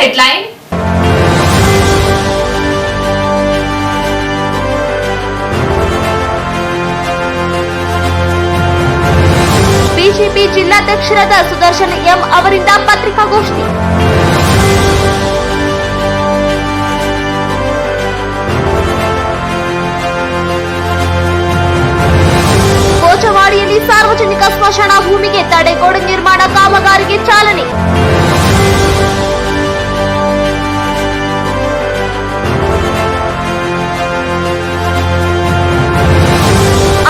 Headline BJP ಜಿಲ್ಲಾಧ್ಯಕ್ಷರಾದ Sudarshan M ಅವರಿಂದ ಪತ್ರಿಕಾಗೋಷ್ಠಿ. ಕೋಚವಾಡಿಯಲ್ಲಿ ಸಾರ್ವಜನಿಕ ಸ್ಮಶಾನ ಭೂಮಿಗೆ ತಡೆಗೋಡೆ ನಿರ್ಮಾಣ ಕಾಮಗಾರಿಗೆ ಚಾಲನೆ.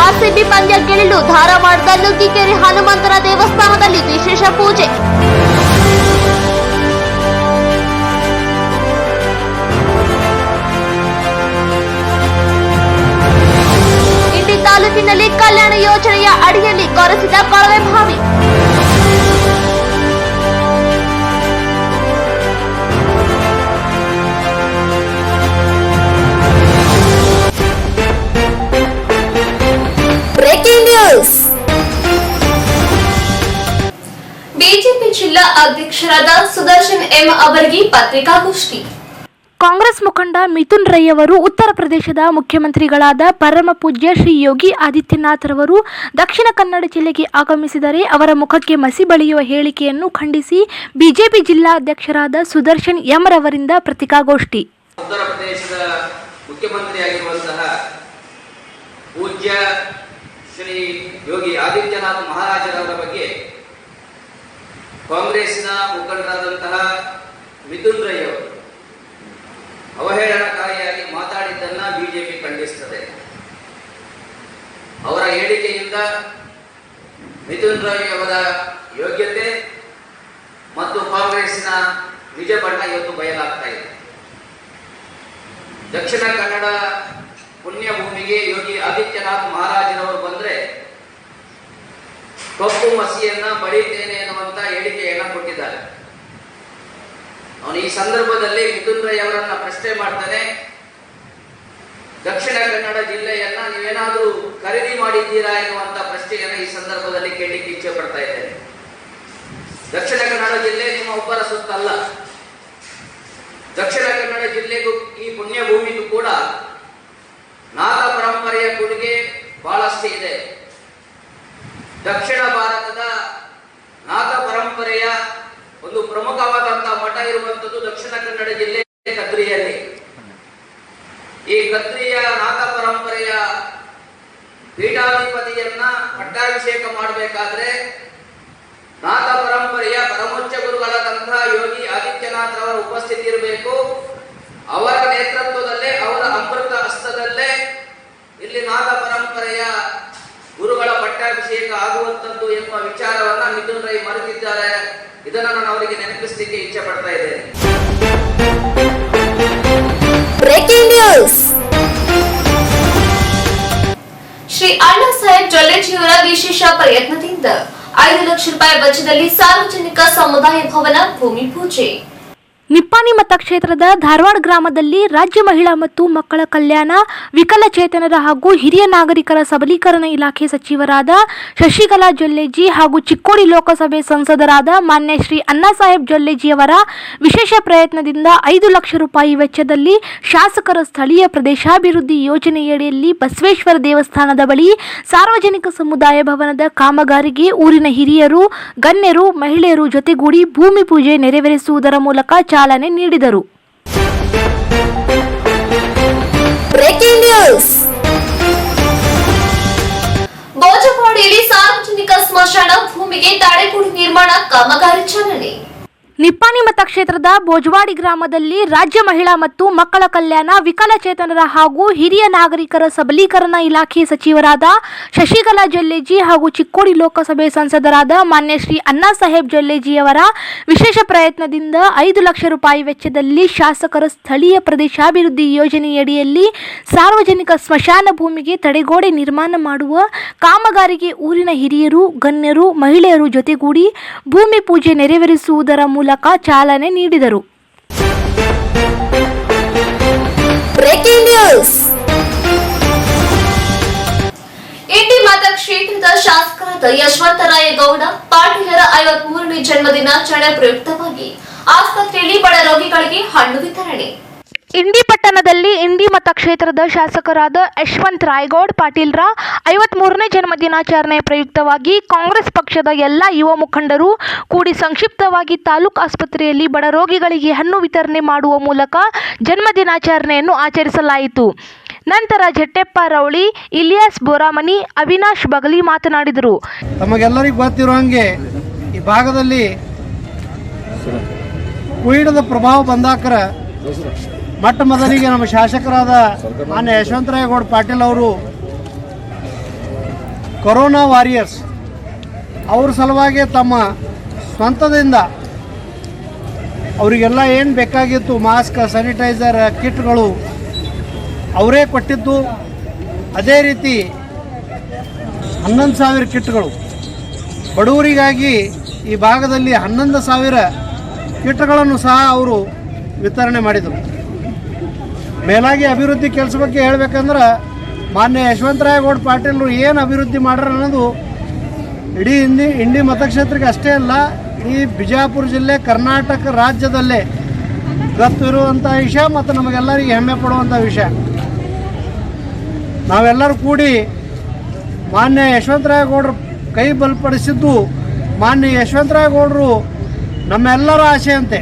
ಆರ್ಸಿಬಿ ಪಂದ್ಯ ಗೆಲ್ಲಲು ಧಾರವಾಡದ ನುಗ್ಗಿಕೆರೆ ಹನುಮಂತನ ದೇವಸ್ಥಾನದಲ್ಲಿ ವಿಶೇಷ ಪೂಜೆ. ಇಂಡಿ ತಾಲೂಕಿನಲ್ಲಿ ಕಲ್ಯಾಣ ಯೋಜನೆಯ ಅಡಿಯಲ್ಲಿ ಕೊರೆಸಿದ ಎಂ ಅವರಿಗೆ ಪತ್ರಿಕಾಗೋಷ್ಠಿ. ಕಾಂಗ್ರೆಸ್ ಮುಖಂಡ ಮಿಥುನ್ ರೈ ಅವರು ಉತ್ತರ ಪ್ರದೇಶದ ಮುಖ್ಯಮಂತ್ರಿಗಳಾದ ಪರಮ ಪೂಜ್ಯ ಶ್ರೀ ಯೋಗಿ ಆದಿತ್ಯನಾಥ್ ರವರು ದಕ್ಷಿಣ ಕನ್ನಡ ಜಿಲ್ಲೆಗೆ ಆಗಮಿಸಿದರೆ ಅವರ ಮುಖಕ್ಕೆ ಮಸಿ ಬಳಿಯುವ ಹೇಳಿಕೆಯನ್ನು ಖಂಡಿಸಿ ಬಿಜೆಪಿ ಜಿಲ್ಲಾಧ್ಯಕ್ಷರಾದ ಸುದರ್ಶನ್ ಎಂ ರವರಿಂದ ಪತ್ರಿಕಾಗೋಷ್ಠಿ. ಉತ್ತರ ಪ್ರದೇಶದ ಮುಖ್ಯಮಂತ್ರಿಯಾಗಿರುವಂತಹ ಪೂಜ್ಯ ಶ್ರೀ ಯೋಗಿ ಆದಿತ್ಯನಾಥ್ ಮಹಾರಾಜರವರ ಬಗ್ಗೆ ಕಾಂಗ್ರೆಸ್ನ ಮುಖಂಡರಾದಂತಹ ಮಿಥುನ್ ರೈ ಅವರು ಅವಹೇಳನಕಾರಿಯಾಗಿ ಮಾತಾಡಿದ್ದನ್ನ ಬಿಜೆಪಿ ಖಂಡಿಸುತ್ತದೆ ಅವರ ಹೇಳಿಕೆಯಿಂದ ಮಿಥುನ್ ರೈ ಅವರ ಯೋಗ್ಯತೆ ಮತ್ತು ಕಾಂಗ್ರೆಸ್ನ ನಿಜ ಬಣ್ಣ ಇವತ್ತು ಬಯಲಾಗ್ತಾ ಇದೆ. ದಕ್ಷಿಣ ಕನ್ನಡ ಪುಣ್ಯಭೂಮಿಗೆ ಯೋಗಿ ಆದಿತ್ಯನಾಥ್ ಮಹಾರಾಜನವರು ಬಂದ್ರೆ ಕಪ್ಪು ಮಸಿಯನ್ನ ಬಳಿತೇನೆ ಹೇಳಿಕೆಯನ್ನ ಕೊಟ್ಟಿದ್ದಾರೆ. ಅವನು ಈ ಸಂದರ್ಭದಲ್ಲಿ ಮಿಥುನ್ ರೈ ಅವರನ್ನ ಪ್ರಶ್ನೆ ಮಾಡ್ತಾನೆ, ದಕ್ಷಿಣ ಕನ್ನಡ ಜಿಲ್ಲೆಯನ್ನ ನೀವೇನಾದ್ರೂ ಖರೀದಿ ಮಾಡಿದ್ದೀರಾ ಎನ್ನುವಂತ ಪ್ರಶ್ನೆಯನ್ನ ಈ ಸಂದರ್ಭದಲ್ಲಿ ಕೇಳಲಿಕ್ಕೆ ಇಚ್ಛೆ ಪಡ್ತಾ ಇದ್ದೇನೆ. ದಕ್ಷಿಣ ಕನ್ನಡ ಜಿಲ್ಲೆ ನಿಮ್ಮ ಒಬ್ಬರ ಸುತ್ತಲ್ಲ. ದಕ್ಷಿಣ ಕನ್ನಡ ಜಿಲ್ಲೆಗೂ ಈ ಪುಣ್ಯ ಭೂಮಿಗೂ ಕೂಡ ನಾಗ ಪರಂಪರೆಯ ಕೊಡುಗೆ ಬಹಳಷ್ಟು ಇದೆ. ದಕ್ಷಿಣ ಭಾರತದ ನಾಗ ಪರಂಪರೆಯ ಒಂದು ಪ್ರಮುಖವಾದಂತಹ ಮಠ ಇರುವಂತದ್ದು ದಕ್ಷಿಣ ಕನ್ನಡ ಜಿಲ್ಲೆ ಕದ್ರಿಯಲ್ಲಿ ಈ ಕದ್ರಿಯ ನಾಗ ಪರಂಪರೆಯ ಪೀಠಾಧಿಪತಿಯನ್ನ ಪಟ್ಟಾಭಿಷೇಕ ಮಾಡಬೇಕಾದ್ರೆ ನಾಥ ಪರಂಪರೆಯ ಪರಮೋಚ್ಚ ಗುರುಗಳಾದಂತಹ ಯೋಗಿ ಆದಿತ್ಯನಾಥ್ ಅವರ ಉಪಸ್ಥಿತಿ ಇರಬೇಕು. ಅವರ ನೇತೃತ್ವದಲ್ಲೇ, ಅವರ ಅಮೃತ ಹಸ್ತದಲ್ಲೇ ಇಲ್ಲಿ ನಾಥ ಪರಂಪರೆಯ ಗುರುಗಳ ಪಟ್ಟಾಭಿಷೇಕ ಆಗುವಂತದ್ದು ಎಂಬ ವಿಚಾರವನ್ನ ಮಿಥುನ್ ರೈ ಮರೆತಿದ್ದಾರೆ. ಇದನ್ನ ನಾನು ಅವರಿಗೆ ನೆನಪಿಸಲಿಕ್ಕೆ ಇಚ್ಛೆ ಪಡ್ತಾ ಇದ್ದೇನೆ. ಬ್ರೇಕಿಂಗ್ ಶ್ರೀ ಅಣ್ಣಾ ಸಾಹೇಬ್ ಜೊಲ್ಲೆಜಿಯವರ ವಿಶೇಷ ಪ್ರಯತ್ನದಿಂದ ಐದು ಲಕ್ಷ ರೂಪಾಯಿ ವೆಚ್ಚದಲ್ಲಿ ಸಾರ್ವಜನಿಕ ಸಮುದಾಯ ಭವನ ಭೂಮಿ ಪೂಜೆ. ನಿಪ್ಪಾಣಿ ಮತಕ್ಷೇತ್ರದ ಧಾರವಾಡ ಗ್ರಾಮದಲ್ಲಿ ರಾಜ್ಯ ಮಹಿಳಾ ಮತ್ತು ಮಕ್ಕಳ ಕಲ್ಯಾಣ, ವಿಕಲಚೇತನರ ಹಾಗೂ ಹಿರಿಯ ನಾಗರಿಕರ ಸಬಲೀಕರಣ ಇಲಾಖೆ ಸಚಿವರಾದ ಶಶಿಕಲಾ ಜೊಲ್ಲೆಜಿ ಹಾಗೂ ಚಿಕ್ಕೋಡಿ ಲೋಕಸಭೆ ಸಂಸದರಾದ ಮಾನ್ಯ ಶ್ರೀ ಅಣ್ಣಾಸಾಹೇಬ್ ಜೊಲ್ಲೆಜಿಯವರ ವಿಶೇಷ ಪ್ರಯತ್ನದಿಂದ ಐದು ಲಕ್ಷ ರೂಪಾಯಿ ವೆಚ್ಚದಲ್ಲಿ ಶಾಸಕರ ಸ್ಥಳೀಯ ಪ್ರದೇಶಾಭಿವೃದ್ಧಿ ಯೋಜನೆಯಡಿಯಲ್ಲಿ ಬಸವೇಶ್ವರ ದೇವಸ್ಥಾನದ ಬಳಿ ಸಾರ್ವಜನಿಕ ಸಮುದಾಯ ಭವನದ ಕಾಮಗಾರಿಗೆ ಊರಿನ ಹಿರಿಯರು, ಗಣ್ಯರು, ಮಹಿಳೆಯರು ಜೊತೆಗೂಡಿ ಭೂಮಿ ಪೂಜೆ ನೆರವೇರಿಸುವುದರ ಮೂಲಕ ಚಾಲನೆ ನೀಡಿದರು. ಭೋಜಪಾಡಿಯಲ್ಲಿ ಸಾರ್ವಜನಿಕ ಸ್ಮಶಾನ ಭೂಮಿಗೆ ತಡೆಗೋಡೆ ನಿರ್ಮಾಣ ಕಾಮಗಾರಿ ಚಾಲನೆ. ನಿಪ್ಪಾಣಿ ಮತಕ್ಷೇತ್ರದ ಭೋಜವಾಡಿ ಗ್ರಾಮದಲ್ಲಿ ರಾಜ್ಯ ಮಹಿಳಾ ಮತ್ತು ಮಕ್ಕಳ ಕಲ್ಯಾಣ, ವಿಕಲಚೇತನರ ಹಾಗೂ ಹಿರಿಯ ನಾಗರಿಕರ ಸಬಲೀಕರಣ ಇಲಾಖೆ ಸಚಿವರಾದ ಶಶಿಕಲಾ ಜಲ್ಲೇಜಿ ಹಾಗೂ ಚಿಕ್ಕೋಡಿ ಲೋಕಸಭೆ ಸಂಸದರಾದ ಮಾನ್ಯ ಶ್ರೀ ಅಣ್ಣಾ ಸಾಹೇಬ್ ಜೊಲ್ಲೆಜಿಯವರ ವಿಶೇಷ ಪ್ರಯತ್ನದಿಂದ ಐದು ಲಕ್ಷ ರೂಪಾಯಿ ವೆಚ್ಚದಲ್ಲಿ ಶಾಸಕರ ಸ್ಥಳೀಯ ಪ್ರದೇಶಾಭಿವೃದ್ಧಿ ಯೋಜನೆಯಡಿಯಲ್ಲಿ ಸಾರ್ವಜನಿಕ ಸ್ಮಶಾನ ಭೂಮಿಗೆ ತಡೆಗೋಡೆ ನಿರ್ಮಾಣ ಮಾಡುವ ಕಾಮಗಾರಿಗೆ ಊರಿನ ಹಿರಿಯರು, ಗಣ್ಯರು, ಮಹಿಳೆಯರು ಜೊತೆಗೂಡಿ ಭೂಮಿ ಪೂಜೆ ನೆರವೇರಿಸುವುದರ ಮೂಲಕ ಚಾಲನೆ ನೀಡಿದರು. ಕ್ಷೇತ್ರದ ಶಾಸಕರಾದ ಯಶವಂತರಾಯಗೌಡ ಪಾಟೀಲರ ಐವತ್ ಮೂರನೇ ಜನ್ಮದಿನಾಚರಣೆ ಪ್ರಯುಕ್ತವಾಗಿ ಆಸ್ಪತ್ರೆಯಲ್ಲಿ ಬಡ ರೋಗಿಗಳಿಗೆ ಹಣ್ಣು ವಿತರಣೆ. ಇಂಡಿ ಪಟ್ಟಣದಲ್ಲಿ ಇಂಡಿ ಮತಕ್ಷೇತ್ರದ ಶಾಸಕರಾದ ಯಶವಂತ್ ರಾಯ್ಗೌಡ್ ಪಾಟೀಲ್ರ ಐವತ್ಮೂರನೇ ಜನ್ಮದಿನಾಚರಣೆ ಪ್ರಯುಕ್ತವಾಗಿ ಕಾಂಗ್ರೆಸ್ ಪಕ್ಷದ ಎಲ್ಲ ಯುವ ಮುಖಂಡರು ಕೂಡಿ ಸಂಕ್ಷಿಪ್ತವಾಗಿ ತಾಲೂಕು ಆಸ್ಪತ್ರೆಯಲ್ಲಿ ಬಡ ರೋಗಿಗಳಿಗೆ ಹಣ್ಣು ವಿತರಣೆ ಮಾಡುವ ಮೂಲಕ ಜನ್ಮ ದಿನಾಚರಣೆಯನ್ನು ಆಚರಿಸಲಾಯಿತು. ನಂತರ ಜಟ್ಟೆಪ್ಪ ರೌಳಿ ಇಲಿಯಾಸ್ ಬೋರಾಮನಿ, ಅವಿನಾಶ್ ಬಗಲಿ ಮಾತನಾಡಿದರು. ತಮಗೆಲ್ಲರಿಗೂ ಗೊತ್ತಿರೋ ಹಾಗೆ ಈ ಭಾಗದಲ್ಲಿ ಪ್ರಭಾವ ಬಂದಾಕರ ಮೊಟ್ಟ ಮೊದಲಿಗೆ ನಮ್ಮ ಶಾಸಕರಾದ ಮಾನ್ಯ ಯಶವಂತರಾಯಗೌಡ ಪಾಟೀಲ್ ಅವರು ಕೊರೋನಾ ವಾರಿಯರ್ಸ್ ಅವ್ರ ಸಲುವಾಗಿ ತಮ್ಮ ಸ್ವಂತದಿಂದ ಅವರಿಗೆಲ್ಲ ಏನು ಬೇಕಾಗಿತ್ತು ಮಾಸ್ಕ್ ಸ್ಯಾನಿಟೈಸರ್ ಕಿಟ್ಗಳು ಅವರೇ ಕೊಟ್ಟಿದ್ದು. ಅದೇ ರೀತಿ ಹನ್ನೊಂದು ಸಾವಿರ ಕಿಟ್ಗಳು. ಬಡವರಿಗಾಗಿ ಈ ಭಾಗದಲ್ಲಿ ಹನ್ನೊಂದು ಸಾವಿರ ಕಿಟ್ಗಳನ್ನು ಸಹ ಅವರು ವಿತರಣೆ ಮಾಡಿದರು. ಮೇಲಾಗಿ ಅಭಿವೃದ್ಧಿ ಕೆಲಸ ಬಗ್ಗೆ ಹೇಳಬೇಕಂದ್ರೆ ಮಾನ್ಯ ಯಶವಂತರಾಯಗೌಡ ಪಾಟೀಲ್ರು ಏನು ಅಭಿವೃದ್ಧಿ ಮಾಡ್ರ ಅನ್ನೋದು ಇಡೀ ಹಿಂದಿ ಇಂಡಿ ಮತಕ್ಷೇತ್ರಕ್ಕೆ ಅಷ್ಟೇ ಅಲ್ಲ, ಈ ಬಿಜಾಪುರ ಜಿಲ್ಲೆ ಕರ್ನಾಟಕ ರಾಜ್ಯದಲ್ಲೇ ಗೊತ್ತಿರುವಂಥ ವಿಷಯ ಮತ್ತು ನಮಗೆಲ್ಲರಿಗೆ ಹೆಮ್ಮೆ ಪಡುವಂಥ ವಿಷಯ. ನಾವೆಲ್ಲರೂ ಕೂಡಿ ಮಾನ್ಯ ಯಶವಂತರಾಯಗೌಡರು ಕೈ ಬಲಪಡಿಸಿದ್ದು, ಮಾನ್ಯ ಯಶವಂತರಾಯಗೌಡರು ನಮ್ಮೆಲ್ಲರ ಆಸೆಯಂತೆ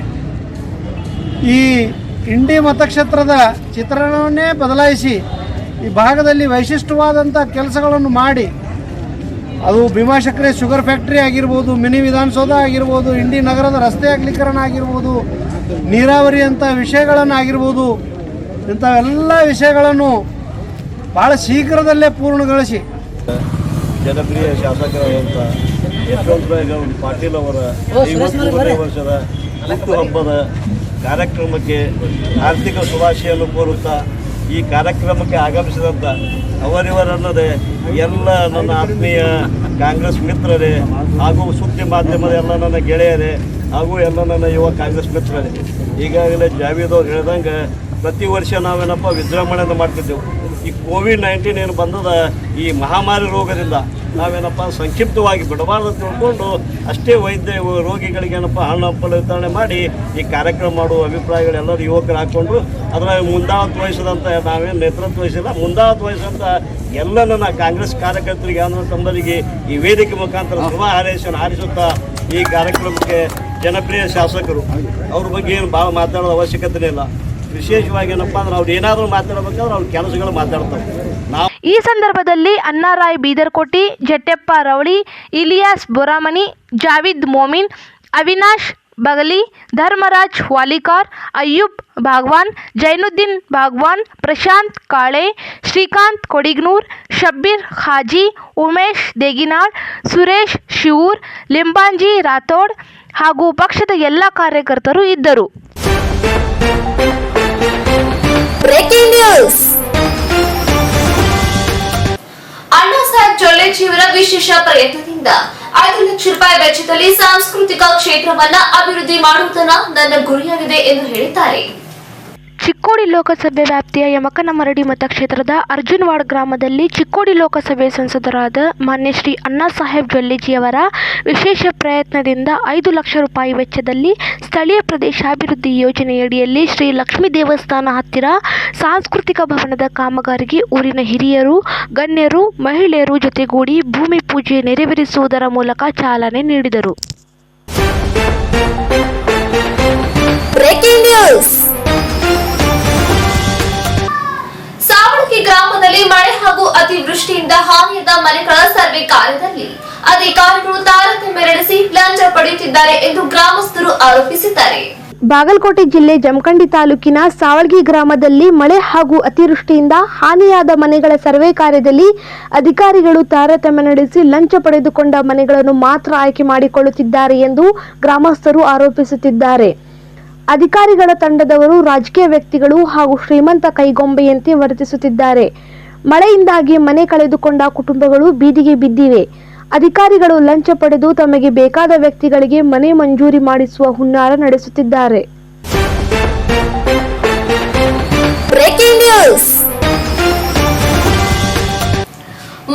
ಈ ಇಂಡಿ ಮತಕ್ಷೇತ್ರದ ಚಿತ್ರಣವನ್ನೇ ಬದಲಾಯಿಸಿ ಈ ಭಾಗದಲ್ಲಿ ವೈಶಿಷ್ಟ್ಯವಾದಂಥ ಕೆಲಸಗಳನ್ನು ಮಾಡಿ ಅದು ಭೀಮಾಶಕ್ರೆ ಶುಗರ್ ಫ್ಯಾಕ್ಟ್ರಿ ಆಗಿರ್ಬೋದು ಮಿನಿ ವಿಧಾನಸೌಧ ಆಗಿರ್ಬೋದು ಇಂಡಿ ನಗರದ ರಸ್ತೆ ಅಗಲೀಕರಣ ಆಗಿರ್ಬೋದು ನೀರಾವರಿ ಅಂತ ವಿಷಯಗಳನ್ನು ಆಗಿರ್ಬೋದು ಇಂಥವೆಲ್ಲ ವಿಷಯಗಳನ್ನು ಭಾಳ ಶೀಘ್ರದಲ್ಲೇ ಪೂರ್ಣಗೊಳಿಸಿ. ಜನಪ್ರಿಯ ಶಾಸಕರಾದಂಥ ಯಶವಂತರಾಯಗೌಡ ಪಾಟೀಲ್ ಅವರ ವರ್ಷದ ಹುಟ್ಟುಹಬ್ಬದ ಕಾರ್ಯಕ್ರಮಕ್ಕೆ ಆರ್ಥಿಕ ಶುಭಾಶಯನ್ನು ಕೋರುತ್ತಾ ಈ ಕಾರ್ಯಕ್ರಮಕ್ಕೆ ಆಗಮಿಸಿದಂಥ ಅವರಿವರಲ್ಲದೆ ಎಲ್ಲ ನನ್ನ ಆತ್ಮೀಯ ಕಾಂಗ್ರೆಸ್ ಮಿತ್ರರೇ ಹಾಗೂ ಸುದ್ದಿ ಮಾಧ್ಯಮದ ಎಲ್ಲ ನನ್ನ ಗೆಳೆಯರೇ ಹಾಗೂ ಎಲ್ಲ ನನ್ನ ಯುವ ಕಾಂಗ್ರೆಸ್ ಮಿತ್ರರೇ. ಈಗಾಗಲೇ ಜಾವೀದ್ ಅವ್ರು ಹೇಳ್ದಂಗೆ ಪ್ರತಿ ವರ್ಷ ನಾವೇನಪ್ಪ ವಿಜೃಂಭಣೆಯನ್ನು ಮಾಡ್ತಿದ್ದೆವು. ಈ ಕೋವಿಡ್ ನೈನ್ಟೀನ್ ಏನು ಬಂದದ ಈ ಮಹಾಮಾರಿ ರೋಗದಿಂದ ನಾವೇನಪ್ಪ ಸಂಕ್ಷಿಪ್ತವಾಗಿ ಬಿಡಬಾರ್ದು ತಿಳ್ಕೊಂಡು ಅಷ್ಟೇ ವೈದ್ಯ ರೋಗಿಗಳಿಗೆ ಏನಪ್ಪ ಹಣ್ಣು ಹಂಪಲು ವಿತರಣೆ ಮಾಡಿ ಈ ಕಾರ್ಯಕ್ರಮ ಮಾಡುವ ಅಭಿಪ್ರಾಯಗಳು ಎಲ್ಲರೂ ಯುವಕರು ಹಾಕ್ಕೊಂಡು ಅದರ ಮುಂದಾವತ್ ವಹಿಸಿದಂಥ ನಾವೇನು ನೇತೃತ್ವ ವಹಿಸಿಲ್ಲ. ಮುಂದಾವತ್ ವಹಿಸಿದಂಥ ಎಲ್ಲ ನನ್ನ ಕಾಂಗ್ರೆಸ್ ಕಾರ್ಯಕರ್ತರಿಗೆ ಅನ್ನೋ ಈ ವೇದಿಕೆ ಮುಖಾಂತರ ಶುಭ ಹಾರೈಸನ್ನು ಹಾರಿಸುತ್ತಾ ಈ ಕಾರ್ಯಕ್ರಮಕ್ಕೆ ಜನಪ್ರಿಯ ಶಾಸಕರು. ಅವ್ರ ಬಗ್ಗೆ ಏನು ಭಾಳ ಮಾತಾಡೋದು ಅವಶ್ಯಕತೆ ಇಲ್ಲ. ವಿಶೇಷವಾಗಿ ಏನಪ್ಪ ಅಂದ್ರೆ ಅವ್ರು ಏನಾದರೂ ಮಾತಾಡಬೇಕಾದ್ರೆ ಅವ್ರ ಕೆಲಸಗಳು ಮಾತಾಡ್ತಾರೆ ಈ ಸಂದರ್ಭದಲ್ಲಿ ಅಣ್ಣಾರಾಯ್ ಬೀದರ್ಕೋಟಿ, ಜಟ್ಟೆಪ್ಪ ರೌಳಿ ಇಲಿಯಾಸ್ ಬೊರಾಮನಿ ಜಾವಿದ್ ಮೋಮಿನ್, ಅವಿನಾಶ್ ಬಗಲಿ, ಧರ್ಮರಾಜ್ ವಾಲಿಕಾರ್, ಅಯ್ಯೂಬ್ ಭಾಗವಾನ್, ಜೈನುದ್ದೀನ್ ಭಾಗ್ವಾನ್, ಪ್ರಶಾಂತ್ ಕಾಳೆ, ಶ್ರೀಕಾಂತ್ ಕೊಡಿಗ್ನೂರ್, ಶಬ್ಬೀರ್ ಖಾಜಿ ಉಮೇಶ್ ದೇಗಿನಾಳ್, ಸುರೇಶ್ ಶಿವೂರ್, ಲಿಂಬಾಂಜಿ ರಾಥೋಡ್ ಹಾಗೂ ಪಕ್ಷದ ಎಲ್ಲ ಕಾರ್ಯಕರ್ತರು ಇದ್ದರು. ಬ್ರೇಕಿಂಗ್ ನ್ಯೂಸ್ ಅಣ್ಣಾ ಸಾಹೇಬ್ ಜೊಲ್ಲೆಜಿಯವರ ವಿಶೇಷ ಪ್ರಯತ್ನದಿಂದ ಐದು ಲಕ್ಷ ರೂಪಾಯಿ ವೆಚ್ಚದಲ್ಲಿ ಸಾಂಸ್ಕೃತಿಕ ಕ್ಷೇತ್ರವನ್ನ ಅಭಿವೃದ್ಧಿ ಮಾಡುವುದನ್ನ ನನ್ನ ಗುರಿಯಾಗಿದೆ ಎಂದು ಹೇಳಿದ್ದಾರೆ. ಚಿಕ್ಕೋಡಿ ಲೋಕಸಭೆ ವ್ಯಾಪ್ತಿಯ ಯಮಕನಮರಡಿ ಮತಕ್ಷೇತ್ರದ ಅರ್ಜುನ್ವಾಡ್ ಗ್ರಾಮದಲ್ಲಿ ಚಿಕ್ಕೋಡಿ ಲೋಕಸಭೆ ಸಂಸದರಾದ ಮಾನ್ಯ ಶ್ರೀ ಅಣ್ಣಾ ಸಾಹೇಬ್ ಜೊಲ್ಲೆಜಿಯವರ ವಿಶೇಷ ಪ್ರಯತ್ನದಿಂದ ಐದು ಲಕ್ಷ ರೂಪಾಯಿ ವೆಚ್ಚದಲ್ಲಿ ಸ್ಥಳೀಯ ಪ್ರದೇಶಾಭಿವೃದ್ಧಿ ಯೋಜನೆಯಡಿಯಲ್ಲಿ ಶ್ರೀ ಲಕ್ಷ್ಮೀ ದೇವಸ್ಥಾನ ಹತ್ತಿರ ಸಾಂಸ್ಕೃತಿಕ ಭವನದ ಕಾಮಗಾರಿಗೆ ಊರಿನ ಹಿರಿಯರು, ಗಣ್ಯರು, ಮಹಿಳೆಯರು ಜೊತೆಗೂಡಿ ಭೂಮಿ ಪೂಜೆ ನೆರವೇರಿಸುವುದರ ಮೂಲಕ ಚಾಲನೆ ನೀಡಿದರು. ಅತಿವೃಷ್ಟಿಯಿಂದ ಹಾನಿಯಾದ ಮನೆಗಳ ಸರ್ವೆ ಕಾರ್ಯದಲ್ಲಿ ಅಧಿಕಾರಿಗಳು ತಾರತಮ್ಯ ನಡೆಸಿ ಲಂಚ ಪಡೆಯುತ್ತಿದ್ದಾರೆ ಎಂದು ಗ್ರಾಮಸ್ಥರು ಆರೋಪಿಸಿದ್ದಾರೆ. ಬಾಗಲಕೋಟೆ ಜಿಲ್ಲೆ ಜಮಖಂಡಿ ತಾಲೂಕಿನ ಸಾವಳ್ಗಿ ಗ್ರಾಮದಲ್ಲಿ ಮಳೆ ಹಾಗೂ ಅತಿವೃಷ್ಟಿಯಿಂದ ಹಾನಿಯಾದ ಮನೆಗಳ ಸರ್ವೆ ಕಾರ್ಯದಲ್ಲಿ ಅಧಿಕಾರಿಗಳು ತಾರತಮ್ಯ ನಡೆಸಿ ಲಂಚ ಪಡೆದುಕೊಂಡ ಮನೆಗಳನ್ನು ಮಾತ್ರ ಆಯ್ಕೆ ಮಾಡಿಕೊಳ್ಳುತ್ತಿದ್ದಾರೆ ಎಂದು ಗ್ರಾಮಸ್ಥರು ಆರೋಪಿಸುತ್ತಿದ್ದಾರೆ. ಅಧಿಕಾರಿಗಳ ತಂಡದವರು ರಾಜಕೀಯ ವ್ಯಕ್ತಿಗಳು ಹಾಗೂ ಶ್ರೀಮಂತ ಕೈಗೊಂಬೆಯಂತೆ ವರ್ತಿಸುತ್ತಿದ್ದಾರೆ. ಮಳೆಯಿಂದಾಗಿ ಮನೆ ಕಳೆದುಕೊಂಡ ಕುಟುಂಬಗಳು ಬೀದಿಗೆ ಬಿದ್ದಿವೆ. ಅಧಿಕಾರಿಗಳು ಲಂಚ ಪಡೆದು ತಮಗೆ ಬೇಕಾದ ವ್ಯಕ್ತಿಗಳಿಗೆ ಮನೆ ಮಂಜೂರಿ ಮಾಡಿಸುವ ಹುನ್ನಾರ ನಡೆಸುತ್ತಿದ್ದಾರೆ.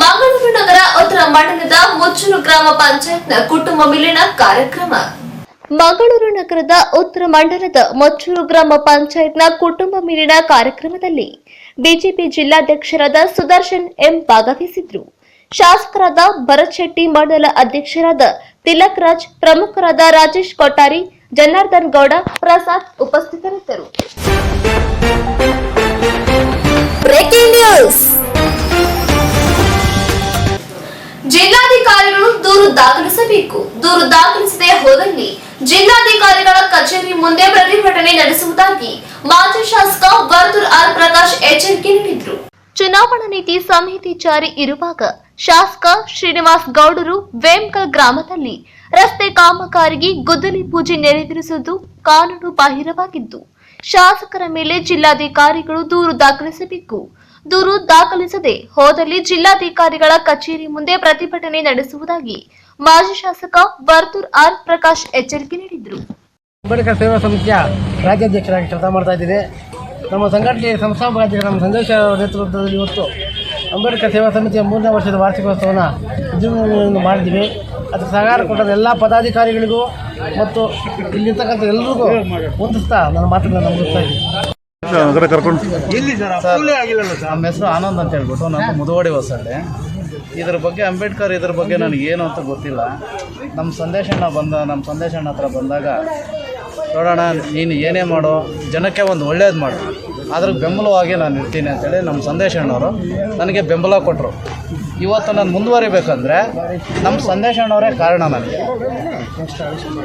ಮಂಗಳೂರು ನಗರ ಉತ್ತರ ಮಂಡಲದ ಮುಚ್ಚೂರು ಗ್ರಾಮ ಪಂಚಾಯತ್ನ ಕುಟುಂಬ ಮಿಲನ ಕಾರ್ಯಕ್ರಮ. ಮಂಗಳೂರು ನಗರದ ಉತ್ತರ ಮಂಡಲದ ಮಚ್ಚೂರು ಗ್ರಾಮ ಪಂಚಾಯತ್ನ ಕುಟುಂಬ ಮಿಲನ ಕಾರ್ಯಕ್ರಮದಲ್ಲಿ ಬಿಜೆಪಿ ಜಿಲ್ಲಾಧ್ಯಕ್ಷರಾದ ಸುದರ್ಶನ್ ಎಂ ಭಾಗವಹಿಸಿದ್ರು. ಶಾಸಕರಾದ ಭರತ್ ಶೆಟ್ಟಿ ಮಂಡಲ ಅಧ್ಯಕ್ಷರಾದ ತಿಲಕ್ ರಾಜ್ ಪ್ರಮುಖರಾದ ರಾಜೇಶ್ ಕೊಟ್ಟಾರಿ ಜನಾರ್ದನ್ ಗೌಡ ಪ್ರಸಾದ್ ಉಪಸ್ಥಿತರಿದ್ದರು. ಜಿಲ್ಲಾಧಿಕಾರಿಗಳು ದೂರು ದಾಖಲಿಸಬೇಕು. ದೂರು ದಾಖಲಿಸದೆ ಹೋದಲ್ಲಿ ಜಿಲ್ಲಾಧಿಕಾರಿಗಳ ಕಚೇರಿ ಮುಂದೆ ಪ್ರತಿಭಟನೆ ನಡೆಸುವುದಾಗಿ ಮಾಜಿ ಶಾಸಕ ವರ್ತೂರ್ ಆರ್ ಪ್ರಕಾಶ್ ಎಚ್ಚರಿಕೆ ನೀಡಿದ್ರು. ಚುನಾವಣಾ ನೀತಿ ಸಂಹಿತೆ ಜಾರಿ ಇರುವಾಗ ಶಾಸಕ ಶ್ರೀನಿವಾಸ್ ಗೌಡರು ವೇಮ್ಕಲ್ ಗ್ರಾಮದಲ್ಲಿ ರಸ್ತೆ ಕಾಮಗಾರಿಗೆ ಗುದ್ದಲಿ ಪೂಜೆ ನೆರವೇರಿಸುವುದು ಕಾನೂನು ಬಾಹಿರವಾಗಿದ್ದು, ಶಾಸಕರ ಮೇಲೆ ಜಿಲ್ಲಾಧಿಕಾರಿಗಳು ದೂರು ದಾಖಲಿಸಬೇಕು. ದೂರು ದಾಖಲಿಸದೆ ಹೋದಲ್ಲಿ ಜಿಲ್ಲಾಧಿಕಾರಿಗಳ ಕಚೇರಿ ಮುಂದೆ ಪ್ರತಿಭಟನೆ ನಡೆಸುವುದಾಗಿ ಮಾಜಿ ಶಾಸಕ ವರ್ತೂರ್ ಆರ್ ಪ್ರಕಾಶ್ ಎಚ್ಚರಿಕೆ ನೀಡಿದರು. ಅಂಬೇಡ್ಕರ್ ಸೇವಾ ಸಮಿತಿಯ ರಾಜ್ಯಾಧ್ಯಕ್ಷರಾಗಿ ಕೆಲಸ ಮಾಡ್ತಾ ಇದ್ದೀನಿ. ನಮ್ಮ ಸಂಘಟನೆಯ ಸಂಸ್ಥಾಪಕ ನಮ್ಮ ಸಂದೇಶ ನೇತೃತ್ವದಲ್ಲಿ ಇವತ್ತು ಅಂಬೇಡ್ಕರ್ ಸೇವಾ ಸಮಿತಿಯ ಮೂರನೇ ವರ್ಷದ ವಾರ್ಷಿಕೋತ್ಸವನ ವಿಜೃಂಭಣೆಯನ್ನು ಮಾಡಿದ್ದೀವಿ. ಅದಕ್ಕೆ ಸಹಕಾರ ಕೊಟ್ಟರೆ ಎಲ್ಲ ಪದಾಧಿಕಾರಿಗಳಿಗೂ ಮತ್ತು ಇಲ್ಲಿರ್ತಕ್ಕಂಥ ಎಲ್ಲರಿಗೂ ಮುಂದಿಸ್ತಾ ನನ್ನ ಮಾತುಗಳನ್ನು ಮುಗಿಸ್ತಾ ಇದ್ದೀನಿ. ನಮ್ಮ ಹೆಸರು ಆನಂದ್ ಅಂತ ಹೇಳ್ಬಿಟ್ಟು ನಾನು ಮುದುವಡಿ ಹೊಸಳ್ಳಿ. ಇದ್ರ ಬಗ್ಗೆ ಅಂಬೇಡ್ಕರ್ ಇದ್ರ ಬಗ್ಗೆ ನನಗೆ ಏನು ಅಂತ ಗೊತ್ತಿಲ್ಲ. ನಮ್ಮ ಸಂದೇಶಣ್ಣ ಬಂದ ನಮ್ಮ ಸಂದೇಶಣ್ಣ ಹತ್ರ ಬಂದಾಗ ನೋಡೋಣ ನೀನು ಏನೇ ಮಾಡೋ ಜನಕ್ಕೆ ಒಂದು ಒಳ್ಳೇದು ಮಾಡು. ಅದ್ರ ಬೆಂಬಲವಾಗಿ ನಾನು ಇರ್ತೀನಿ ಅಂತೇಳಿ ನಮ್ಮ ಸಂದೇಶ ಅಣ್ಣವರು ನನಗೆ ಬೆಂಬಲ ಕೊಟ್ಟರು ಇವತ್ತು ನಾನು ಮುಂದುವರಿಬೇಕಂದ್ರೆ ನಮ್ಮ ಸಂದೇಶ ಅಣ್ಣವರೇ ಕಾರಣ ನನಗೆ.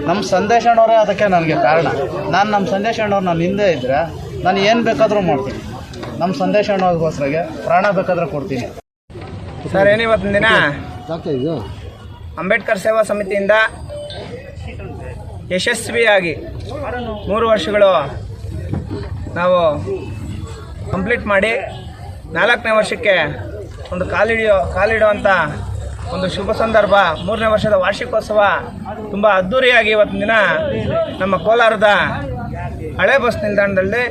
ನಮ್ಮ ಸಂದೇಶಣ್ಣವರೇ ಅದಕ್ಕೆ ನನಗೆ ಕಾರಣ. ನಾನು ನಮ್ಮ ಸಂದೇಶ ಅಣ್ಣವ್ರು ನಾನು ಹಿಂದೆ ಇದ್ದರೆ ನಾನು ಏನು ಬೇಕಾದರೂ ಮಾಡ್ತೀನಿ. ನಮ್ಮ ಸಂದೇಶ ಅಣ್ಣವ್ರಿಗೋಸ್ಕರಗೆ ಪ್ರಾಣ ಬೇಕಾದ್ರೆ ಕೊಡ್ತೀನಿ. ಸರ್ ಏನಿವತ್ತಿನ ದಿನ? ಅಂಬೇಡ್ಕರ್ ಸೇವಾ ಸಮಿತಿಯಿಂದ ಯಶಸ್ವಿಯಾಗಿ ಮೂರು ವರ್ಷಗಳು ನಾವು ಕಂಪ್ಲೀಟ್ ಮಾಡಿ ನಾಲ್ಕನೇ ವರ್ಷಕ್ಕೆ ಒಂದು ಕಾಲಿಡಿಯೋ ಕಾಲಿಡುವಂಥ ಒಂದು ಶುಭ ಸಂದರ್ಭ ಮೂರನೇ ವರ್ಷದ ವಾರ್ಷಿಕೋತ್ಸವ ತುಂಬ ಅದ್ಧೂರಿಯಾಗಿ ಇವತ್ತಿನ ದಿನ ನಮ್ಮ ಕೋಲಾರದ ಹಳೆ ಬಸ್ ನಿಲ್ದಾಣದಲ್ಲಿ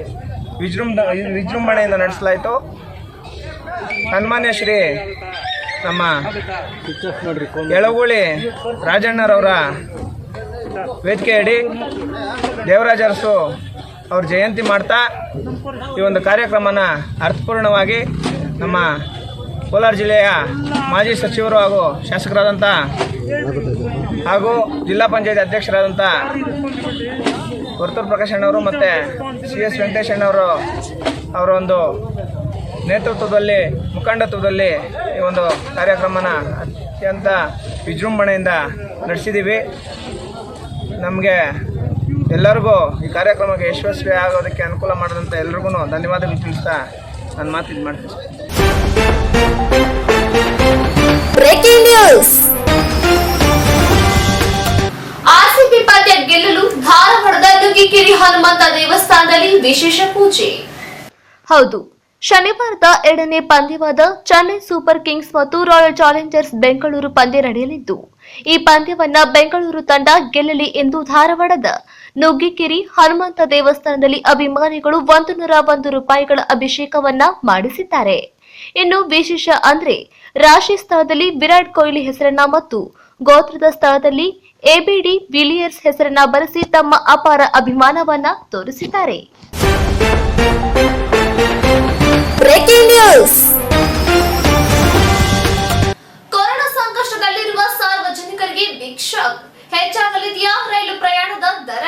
ವಿಜೃಂಭ ವಿಜೃಂಭಣೆಯಿಂದ ನಡೆಸಲಾಯಿತು. ಸನ್ಮಾನ್ಯ ಶ್ರೀ ನಮ್ಮ ಎಳಗುಳಿ ರಾಜಣ್ಣರವರ ವೇದಿಕೆಯಡಿ ದೇವರಾಜ ಅರಸು ಅವ್ರ ಜಯಂತಿ ಮಾಡ್ತಾ ಈ ಒಂದು ಕಾರ್ಯಕ್ರಮನ ಅರ್ಥಪೂರ್ಣವಾಗಿ ನಮ್ಮ ಕೋಲಾರ ಜಿಲ್ಲೆಯ ಮಾಜಿ ಸಚಿವರು ಹಾಗೂ ಶಾಸಕರಾದಂಥ ಹಾಗೂ ಜಿಲ್ಲಾ ಪಂಚಾಯತ್ ಅಧ್ಯಕ್ಷರಾದಂಥ ವರ್ತೂರ್ ಪ್ರಕಾಶ್ ಅಣ್ಣವರು ಮತ್ತು ಸಿ ಎಸ್ ವೆಂಕಟೇಶ್ ಅಣ್ಣವರು ಅವರ ಒಂದು ನೇತೃತ್ವದಲ್ಲಿ, ಮುಖಂಡತ್ವದಲ್ಲಿ ಈ ಒಂದು ಕಾರ್ಯಕ್ರಮನ ಅತ್ಯಂತ ವಿಜೃಂಭಣೆಯಿಂದ ನಡೆಸಿದ್ದೀವಿ. ನಮಗೆ ಎಲ್ಲರಿಗೂ ಈ ಕಾರ್ಯಕ್ರಮಕ್ಕೆ ಯಶಸ್ವಿ ಆಗೋದಕ್ಕೆ ಅನುಕೂಲ ಮಾಡಿದಂಥ ಎಲ್ರಿಗೂ ಧನ್ಯವಾದಗಳು ತಿಳಿಸ್ತಾ ನಾನು ಇದು ಮಾಡ್ತೀನಿ. ಆರ್ಸಿಬಿ ಪಂದ್ಯ ಗೆಲ್ಲಲು ಧಾರವಾಡದ ನುಗ್ಗಿಕಿರಿ ಹನುಮಂತ ದೇವಸ್ಥಾನದಲ್ಲಿ ವಿಶೇಷ ಪೂಜೆ. ಹೌದು ಶನಿವಾರದ ಎರಡನೇ ಪಂದ್ಯವಾದ ಚೆನ್ನೈ ಸೂಪರ್ ಕಿಂಗ್ಸ್ ಮತ್ತು ರಾಯಲ್ ಚಾಲೆಂಜರ್ಸ್ ಬೆಂಗಳೂರು ಪಂದ್ಯ ನಡೆಯಲಿದ್ದು ಈ ಪಂದ್ಯವನ್ನ ಬೆಂಗಳೂರು ತಂಡ ಗೆಲ್ಲಲಿ ಎಂದು ಧಾರವಾಡದ ನುಗ್ಗಿಕೇರಿ ಹನುಮಂತ ದೇವಸ್ಥಾನದಲ್ಲಿ ಅಭಿಮಾನಿಗಳು ಒಂದು ನೂರ ಒಂದು ರೂಪಾಯಿಗಳ ಅಭಿಷೇಕವನ್ನ ಮಾಡಿಸಿದ್ದಾರೆ. ಇನ್ನು ವಿಶೇಷ ಅಂದ್ರೆ ರಾಶಿ ಸ್ಥಳದಲ್ಲಿ ವಿರಾಟ್ ಕೊಹ್ಲಿ ಹೆಸರನ್ನ ಮತ್ತು ಗೋತ್ರದ ಸ್ಥಳದಲ್ಲಿ ಎಬಿಡಿ ವಿಲಿಯರ್ಸ್ ಹೆಸರನ್ನ ಬರೆಸಿ ತಮ್ಮ ಅಪಾರ ಅಭಿಮಾನವನ್ನ ತೋರಿಸಿದ್ದಾರೆ. Breaking news. ಸಾರ್ವಜನಿಕರಿಗೆ ಬಿಗ್ ಶಾಕ್ ಹೆಚ್ಚಾಗಲಿದೆಯಾ ರೈಲು ಪ್ರಯಾಣದ ದರ?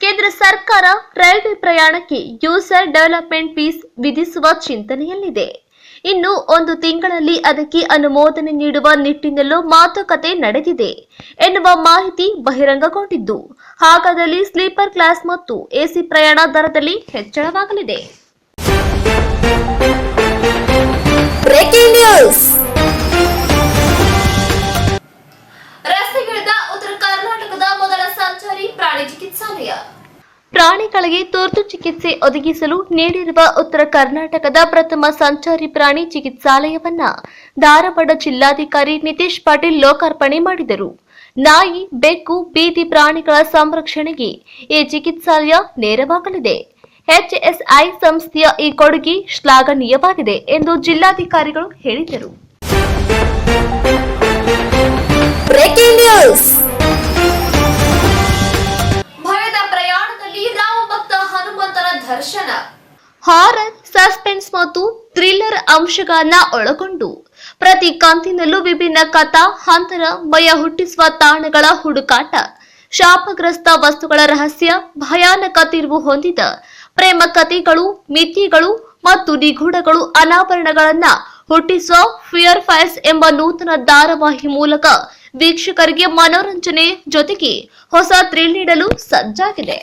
ಕೇಂದ್ರ ಸರ್ಕಾರ ರೈಲ್ವೆ ಪ್ರಯಾಣಕ್ಕೆ ಯೂಸರ್ ಡೆವಲಪ್ಮೆಂಟ್ ಫೀಸ್ ವಿಧಿಸುವ ಚಿಂತನೆಯಲ್ಲಿದೆ. ಇನ್ನು ಒಂದು ತಿಂಗಳಲ್ಲಿ ಅದಕ್ಕೆ ಅನುಮೋದನೆ ನೀಡುವ ನಿಟ್ಟಿನಲ್ಲೂ ಮಾತುಕತೆ ನಡೆದಿದೆ ಎನ್ನುವ ಮಾಹಿತಿ ಬಹಿರಂಗಗೊಂಡಿದ್ದು ಹಾಗಾದಲ್ಲಿ ಸ್ಲೀಪರ್ ಕ್ಲಾಸ್ ಮತ್ತು ಎಸಿ ಪ್ರಯಾಣ ದರದಲ್ಲಿ ಹೆಚ್ಚಳವಾಗಲಿದೆ. Breaking news. ಮೊದಲ ಪ್ರಾಣಿ ಚಿಕಿತ್ಸಾಲಯ. ಪ್ರಾಣಿಗಳಿಗೆ ತುರ್ತು ಚಿಕಿತ್ಸೆ ಒದಗಿಸಲು ನೀಡಿರುವ ಉತ್ತರ ಕರ್ನಾಟಕದ ಪ್ರಥಮ ಸಂಚಾರಿ ಪ್ರಾಣಿ ಚಿಕಿತ್ಸಾಲಯವನ್ನ ಧಾರವಾಡ ಜಿಲ್ಲಾಧಿಕಾರಿ ನಿತೇಶ್ ಪಾಟೀಲ್ ಲೋಕಾರ್ಪಣೆ ಮಾಡಿದರು. ನಾಯಿ ಬೆಕ್ಕು ಬೀದಿ ಪ್ರಾಣಿಗಳ ಸಂರಕ್ಷಣೆಗೆ ಈ ಚಿಕಿತ್ಸಾಲಯ ನೆರವಾಗಲಿದೆ. ಎಚ್ಎಸ್ಐ ಸಂಸ್ಥೆಯ ಈ ಕೊಡುಗೆ ಶ್ಲಾಘನೀಯವಾಗಿದೆ ಎಂದು ಜಿಲ್ಲಾಧಿಕಾರಿಗಳು ಹೇಳಿದರು. Breaking news. ದರ್ಶನ. ಹಾರರ್, ಸಸ್ಪೆನ್ಸ್ ಮತ್ತು ಥ್ರಿಲ್ಲರ್ ಅಂಶಗಳನ್ನ ಒಳಗೊಂಡು ಪ್ರತಿ ಕಂತಿನಲ್ಲೂ ವಿಭಿನ್ನ ಕಥಾ, ಹಂತರ, ಭಯ ಹುಟ್ಟಿಸುವ ತಾಣಗಳ ಹುಡುಕಾಟ, ಶಾಪಗ್ರಸ್ತ ವಸ್ತುಗಳ ರಹಸ್ಯ, ಭಯಾನಕ ತಿರುವು ಹೊಂದಿದ ಪ್ರೇಮ ಕಥೆಗಳು, ಮಿತಿಗಳು ಮತ್ತು ನಿಗೂಢಗಳು ಅನಾವರಣಗಳನ್ನ ಹುಟ್ಟಿಸುವ ಫಿಯರ್ ಫೈಲ್ಸ್ ಎಂಬ ನೂತನ ಧಾರಾವಾಹಿ ಮೂಲಕ ವೀಕ್ಷಕರಿಗೆ ಮನೋರಂಜನೆ ಜೊತೆಗೆ ಹೊಸ ಥ್ರಿಲ್ ನೀಡಲು ಸಜ್ಜಾಗಿದೆ.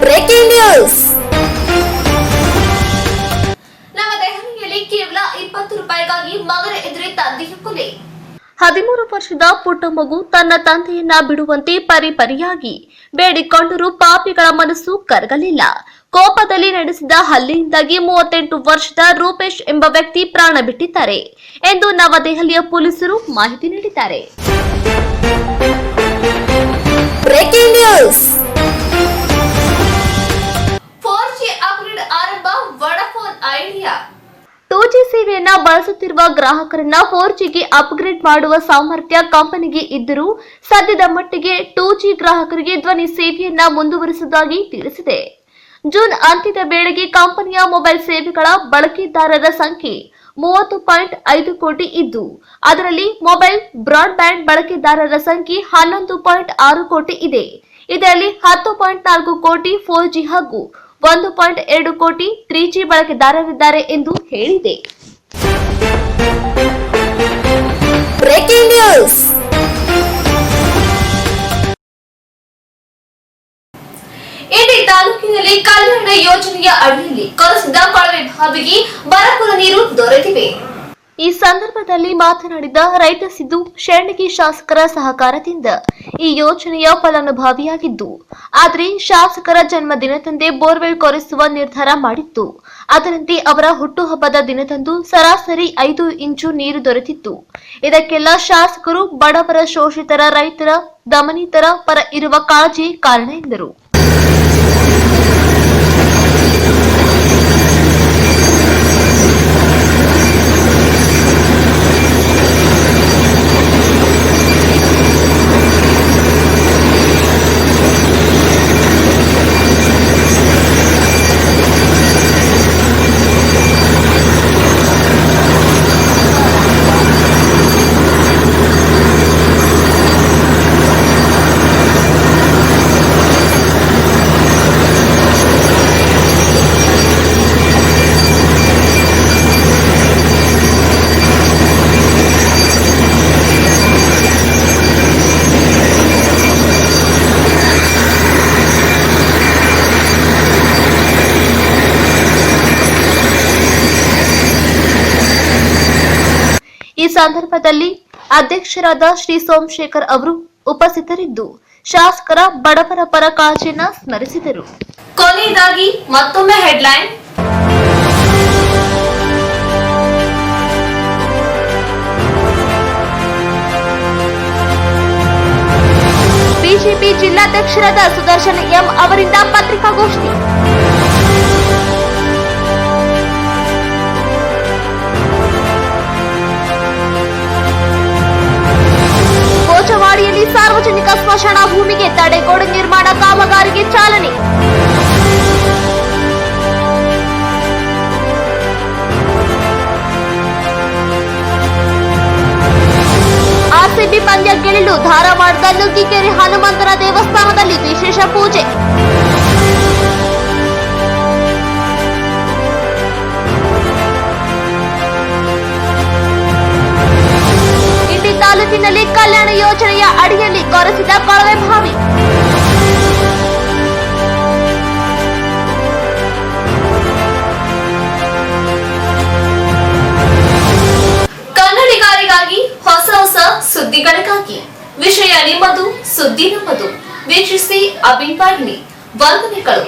ಬ್ರೇಕಿಂಗ್ ನ್ಯೂಸ್ ಕೇವಲ ಇಪ್ಪತ್ತು ರೂಪಾಯಿಗಾಗಿ ಮಗನ ಎದುರೇ ತಂದೆಯ ಕೊಲೆ ಹದಿಮೂರು ವರ್ಷದ ಪುಟ್ಟ ಮಗು ತನ್ನ ತಂದೆಯನ್ನ ಬಿಡುವಂತೆ ಪರಿಪರಿಯಾಗಿ ಬೇಡಿಕೊಂಡರೂ ಪಾಪಿಗಳ ಮನಸ್ಸು ಕರಗಲಿಲ್ಲ. ಕೋಪದಲ್ಲಿ ನಡೆಸಿದ ಹಲ್ಲೆಯಿಂದಾಗಿ ಮೂವತ್ತೆಂಟು ವರ್ಷದ ರೂಪೇಶ್ ಎಂಬ ವ್ಯಕ್ತಿ ಪ್ರಾಣ ಬಿಟ್ಟಿದ್ದಾರೆ ಎಂದು ನವದೆಹಲಿಯ ಪೊಲೀಸರು ಮಾಹಿತಿ ನೀಡಿದ್ದಾರೆ. ಬ್ರೇಕಿಂಗ್ ನ್ಯೂಸ್ ಸೇವೆಯನ್ನ ಬಳಸುತ್ತಿರುವ ಗ್ರಾಹಕರನ್ನ ಫೋರ್ ಜಿಗೆ ಅಪ್ಗ್ರೇಡ್ ಮಾಡುವ ಸಾಮರ್ಥ್ಯ ಕಂಪನಿಗೆ ಇದ್ದರೂ ಸದ್ಯದ ಮಟ್ಟಿಗೆ ಟೂ ಜಿ ಗ್ರಾಹಕರಿಗೆ ಧ್ವನಿ ಸೇವೆಯನ್ನ ಮುಂದುವರಿಸುವುದಾಗಿ ತಿಳಿಸಿದೆ. ಜೂನ್ ಅಂತ್ಯದ ವೇಳೆಗೆ ಕಂಪನಿಯ ಮೊಬೈಲ್ ಸೇವೆಗಳ ಬಳಕೆದಾರರ ಸಂಖ್ಯೆ ಮೂವತ್ತು ಪಾಯಿಂಟ್ ಐದು ಕೋಟಿ ಇದ್ದು, ಅದರಲ್ಲಿ ಮೊಬೈಲ್ ಬ್ರಾಡ್ಬ್ಯಾಂಡ್ ಬಳಕೆದಾರರ ಸಂಖ್ಯೆ ಹನ್ನೊಂದು ಪಾಯಿಂಟ್ ಆರು ಕೋಟಿ ಇದೆ. ಇದರಲ್ಲಿ ಹತ್ತು ಪಾಯಿಂಟ್ ನಾಲ್ಕು ಕೋಟಿ ಫೋರ್ ಜಿ ಹಾಗೂ ಒಂದು ಪಾಯಿಂಟ್ ಎರಡು ಕೋಟಿ ತ್ರೀ ಜಿ ಬಳಕೆದಾರರಿದ್ದಾರೆ ಎಂದು ಹೇಳಿದೆ. ಬ್ರೇಕಿಂಗ್ ನ್ಯೂಸ್ ಇಂಡಿ ತಾಲೂಕಿನಲ್ಲಿ ಕಲ್ಯಾಣ ಯೋಜನೆಯ ಅಡಿಯಲ್ಲಿ ಕೊರೆಸಿದ ಕೊಳವೆ ಬಾವಿಗೆ ಬರಪುರ ನೀರು ದೊರೆತಿವೆ. ಈ ಸಂದರ್ಭದಲ್ಲಿ ಮಾತನಾಡಿದ ರೈತ ಸಿದ್ದು ಶೆಣಗಿ ಶಾಸಕರ ಸಹಕಾರದಿಂದ ಈ ಯೋಜನೆಯ ಫಲಾನುಭವಿಯಾಗಿದ್ದು ಆದರೆ ಶಾಸಕರ ಜನ್ಮ ದಿನದಂದೇ ಬೋರ್ವೆಲ್ ಕೊರೆಸುವ ನಿರ್ಧಾರ ಮಾಡಿತ್ತು. ಅದರಂತೆ ಅವರ ಹುಟ್ಟುಹಬ್ಬದ ದಿನದಂದು ಸರಾಸರಿ ಐದು ಇಂಚು ನೀರು ದೊರೆತಿತ್ತು. ಇದಕ್ಕೆಲ್ಲ ಶಾಸಕರು, ಬಡವರ ಶೋಷಿತರ ರೈತರ, ದಮನಿತರ ಪರ ಇರುವ ಕಾಳಜಿ ಕಾರಣ ಎಂದರು. ಈ ಸಂದರ್ಭದಲ್ಲಿ ಅಧ್ಯಕ್ಷರಾದ ಶ್ರೀ ಸೋಮಶೇಖರ್ ಅವರು ಉಪಸ್ಥಿತರಿದ್ದು ಶಾಸಕರ ಬಡವರ ಪರ ಕಾಳಜಿಯನ್ನ ಸ್ಮರಿಸಿದರು. ಕೊನೆಯದಾಗಿ ಮತ್ತೊಮ್ಮೆ ಹೆಡ್ಲೈನ್. ಬಿಜೆಪಿ ಜಿಲ್ಲಾಧ್ಯಕ್ಷರಾದ ಸುದರ್ಶನ್ ಎಂ ಅವರಿಂದ ಪತ್ರಿಕಾಗೋಷ್ಠಿ. ಅಡಿಯಲ್ಲಿ ಕೊರೆಸಿದ ಕೊಳವೆ ಭಾವಿ. ಕನ್ನಡಿಗಾರಿಗಾಗಿ ಹೊಸ ಹೊಸ ಸುದ್ದಿಗಳಿಗಾಗಿ ವಿಷಯ ನಿಮ್ಮದು, ಸುದ್ದಿ ನಮ್ಮದು. ವೀಕ್ಷಿಸಿ ಅಭಿಪ್ರಾಯ ವಂದನೆಗಳು.